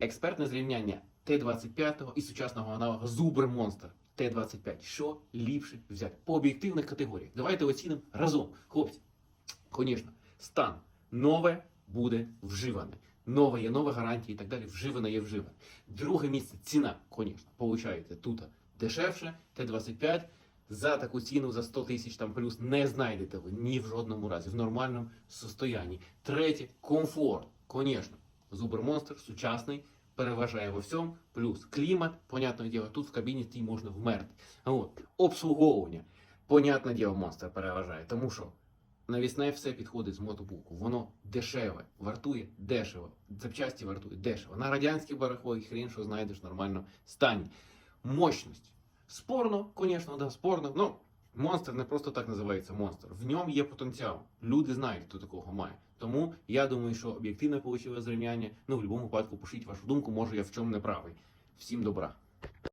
Експертне зрівняння Т-25 і сучасного аналога Зубр Монстр Т-25. Що ліпше взяти? По об'єктивних категоріях. Давайте оцінимо разом. Хлопці, звісно, стан нове буде вживане. Нове є нове гарантії і так далі. Вживане є вживане. Друге місце ціна, звісно, получаєте тут дешевше, Т-25. За таку ціну за 100 тисяч там плюс не знайдете ви ні в жодному разі, в нормальному состоянні. Третє комфорт. Звісно, Зубермонстр сучасний, переважає во всьому, плюс клімат, понятне діло, тут в кабіні стій можна вмерти. От, обслуговування, понятне діло, монстр переважає, тому що навісне все підходить з мотобуку. Воно дешеве, вартує дешево. Запчасті вартує дешево. На радянській барахлої хрін, що знайдеш в нормальному стані. Мощність. Спорно, звісно, да, спорно. Ну, монстр не просто так називається монстр. В ньому є потенціал. Люди знають, хто такого має. Тому я думаю, що об'єктивне вийшло зрівняння. Ну, в будь-якому випадку пишіть вашу думку, може я в чому не правий. Всім добра.